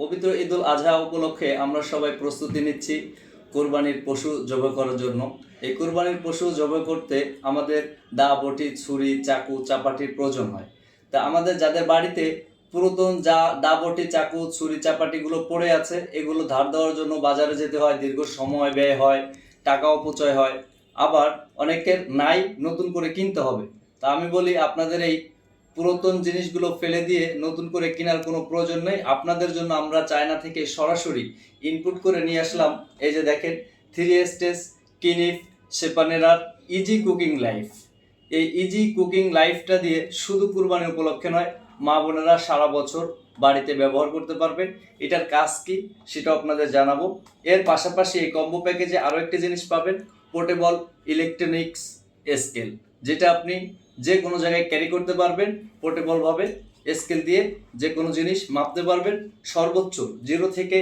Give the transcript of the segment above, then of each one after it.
পবিত্র ঈদুল আজহা উপলক্ষে আমরা সবাই প্রস্তুতি নিচ্ছি কোরবানির পশু জবাই করার জন্য। এই কোরবানির পশু জবাই করতে আমাদের দা, বটি, ছুরি, চাকু, চাপাটির প্রয়োজন হয়। তা আমাদের যাদের বাড়িতে পুরাতন যা দা, বটি, চাকু, ছুরি, চাপাটিগুলো পড়ে আছে, এগুলো ধার দেওয়ার জন্য বাজারে যেতে হয়, দীর্ঘ সময় ব্যয় হয়, টাকা অপচয় হয়। আবার অনেকের নাই, নতুন করে কিনতে হবে। তা আমি বলি আপনাদের এই পুরাতন জিনিসগুলো ফেলে দিয়ে নতুন করে কেনার কোনো প্রয়োজন নেই। আপনাদের জন্য আমরা চায়না থেকে সরাসরি ইনপুট করে নিয়ে আসলাম। এই যে দেখেন থ্রি এস্টেস কিনিফ সেপানেরার ইজি কুকিং লাইফ এই ইজি কুকিং লাইফটা দিয়ে শুধু কুরবানি উপলক্ষে নয়, মা বোনেরা সারা বছর বাড়িতে ব্যবহার করতে পারবেন। এটার কাজ কি সেটা আপনাদের জানাব। এর পাশাপাশি এই কম্বো প্যাকেজে আরও একটি জিনিস পাবেন পোর্টেবল ইলেকট্রনিক্স স্কেল যেটা আপনি যে কোনো জায়গায় ক্যারি করতে পারবেন পোর্টেবলভাবে স্কেল দিয়ে যে কোনো জিনিস মাপতে পারবেন। সর্বোচ্চ জিরো থেকে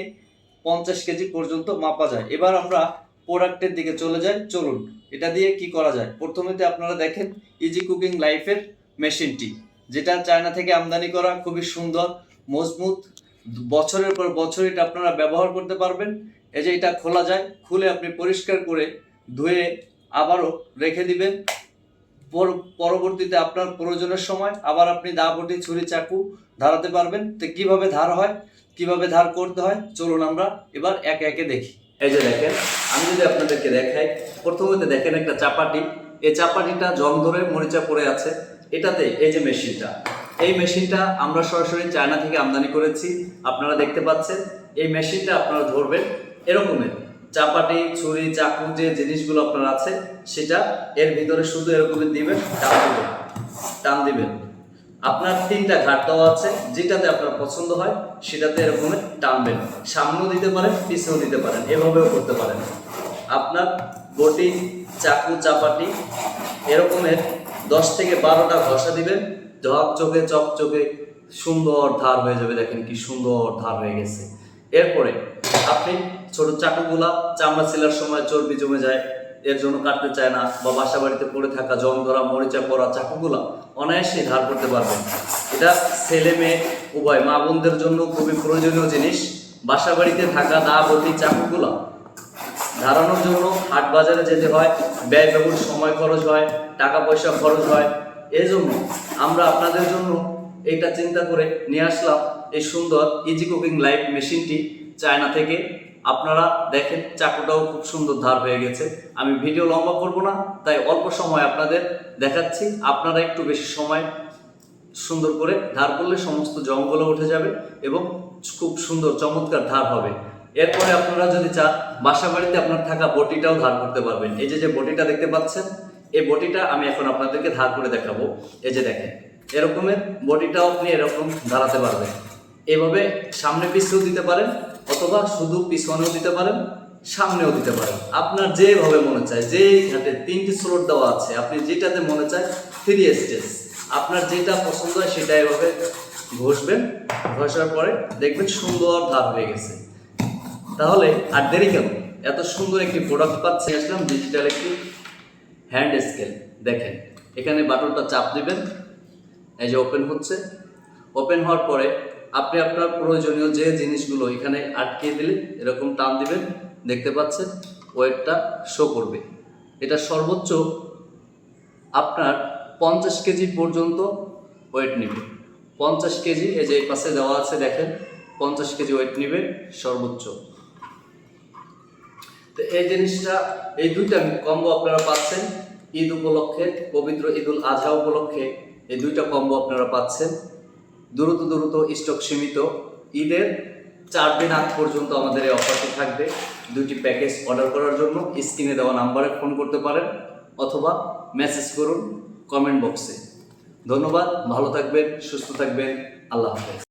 পঞ্চাশ কেজি পর্যন্ত মাপা যায়। এবার আমরা প্রোডাক্টের দিকে চলে যাই। চলুন, এটা দিয়ে কি করা যায়? প্রথমেতে আপনারা দেখেন ইজি কুকিং লাইফের মেশিনটি, যেটা চায়না থেকে আমদানি করা, খুবই সুন্দর, মজবুত। বছরের পর বছর এটা আপনারা ব্যবহার করতে পারবেন। এই যে এটা খোলা যায়, খুলে আপনি পরিষ্কার করে ধুয়ে আবারও রেখে দিবেন। পরবর্তীতে আপনার প্রয়োজনের সময় আবার আপনি দা বটি, ছুরি, চাকু ধারাতে পারবেন। তো কীভাবে ধার হয়, কীভাবে ধার করতে হয়, চলুন আমরা এবার একে একে দেখি। এই যে দেখেন, আমি যদি আপনাদেরকে দেখাই প্রথমে দেখেন একটা চাপাটি। এই চাপাটিটা জং ধরে মরিচা পড়ে আছে। এটাতে এই যে মেশিনটা, এই মেশিনটা আমরা সরাসরি চায়না থেকে আমদানি করেছি। আপনারা দেখতে পাচ্ছেন, এই মেশিনটা আপনারা ধরবেন এরকমের। চাপাটি, ছুরি, চাকু যে জিনিসগুলো আপনার আছে, সেটা এর ভিতরে শুধু এরকমের দিবেন, টান দিবেন টান দিবেন। আপনার তিনটা ঘাট দেওয়া আছে, যেটাতে আপনার পছন্দ হয়, সেটাতে এরকমের টানবেন। সামনেও দিতে পারেন, পিছেও দিতে পারেন, এভাবেও করতে পারেন। আপনার বটি, চাকু, চাপাটি, এরকমের দশ থেকে বারোটা ঘষা দিবেন চোখে চক চোখে সুন্দর ধার হয়ে যাবে, দেখেন কি সুন্দর ধার হয়ে গেছে। এরপরে আপনি ছোট চাকুগুলা চামড়া ছিলার সময় চর্বি জমে যায়, এর জন্য কাটতে চায় না বা বাসা বাড়িতে পড়ে থাকা জং ধরা মরিচা পড়া চাকুগুলা অনায়াসে ধার করতে পারবেন এটা ছেলে মেয়ে, উভয় মা বোনদের জন্য খুবই প্রয়োজনীয় জিনিস। বাসা বাড়িতে থাকা দা বটি চাকুগুলা ধারানোর জন্য হাট বাজারে যেতে হয়, ব্যয়বহুল সময় খরচ হয়, টাকা পয়সা খরচ হয়। এই জন্য আমরা আপনাদের জন্য এটা চিন্তা করে নিয়ে আসলাম, এই সুন্দর ইজি কুকিং লাইফ মেশিনটি চায়না থেকে। আপনারা দেখেন, চাকুটাও খুব সুন্দর ধার হয়ে গেছে। আমি ভিডিও লম্বা করব না, তাই অল্প সময় আপনাদের দেখাচ্ছি। আপনারা একটু বেশি সময় সুন্দর করে ধার করলে সমস্ত জঙ্গলে উঠে যাবে এবং খুব সুন্দর, চমৎকার ধার হবে। এরপরে আপনারা যদি চান বাসা বাড়িতে আপনার থাকা বটিটাও ধার করতে পারবেন। এই যে যে বটিটা দেখতে পাচ্ছেন, এই বটিটা আমি এখন আপনাদেরকে ধার করে দেখাবো। এই যে দেখেন, এরকমের বটিটাও আপনি এরকম ধারাতে পারবেন। এভাবে সামনে পিছিয়েও দিতে পারেন অথবা শুধু পিছনেও দিতে পারেন, সামনেও দিতে পারেন। আপনার যেভাবে মনে চায়, যেই ঘাটে তিনটি স্লোট দেওয়া আছে, আপনি যেটাতে মনে চায় থ্রি স্টেজ আপনার যেটা পছন্দ হয়, সেটা এভাবে ঘষবেন। ঘষার পরে দেখবেন সুন্দর ধার হয়ে গেছে। তাহলে আর দেরি কেন? এত সুন্দর একটি প্রোডাক্ট পাচ্ছি আসলাম ডিজিটাল একটি হ্যান্ড স্কেল দেখেন, এখানে বাটনটা চাপ দিবেন, এই যে ওপেন হচ্ছে। ওপেন হওয়ার পরে আপনি আপনার প্রয়োজনীয় যে জিনিসগুলো এখানে আটকে দিলে এরকম টান দিবেন, দেখতে পাচ্ছেন, ওয়েটটা শো করবে। এটা সর্বোচ্চ আপনার পঞ্চাশ কেজি পর্যন্ত ওয়েট নেবে। পঞ্চাশ কেজি, এই যে এই পাশে দেওয়া আছে, দেখেন, পঞ্চাশ কেজি ওয়েট নেবে সর্বোচ্চ। তো এই জিনিসটা, এই দুইটা কম্বো আপনারা পাচ্ছেন। ঈদ উপলক্ষে, পবিত্র ঈদুল আজহা উপলক্ষে এই দুইটা কম্বো আপনারা পাচ্ছেন। দ্রুত দ্রুত স্টক সীমিত। ঈদের চার দিন আগ পর্যন্ত আমাদের এই অফারটি থাকবে। দুটি প্যাকেজ অর্ডার করার জন্য স্ক্রিনে দেওয়া নাম্বারে ফোন করতে পারেন অথবা মেসেজ করুন কমেন্ট বক্সে ধন্যবাদ, ভালো থাকবেন, সুস্থ থাকবেন, আল্লাহ হাফেজ।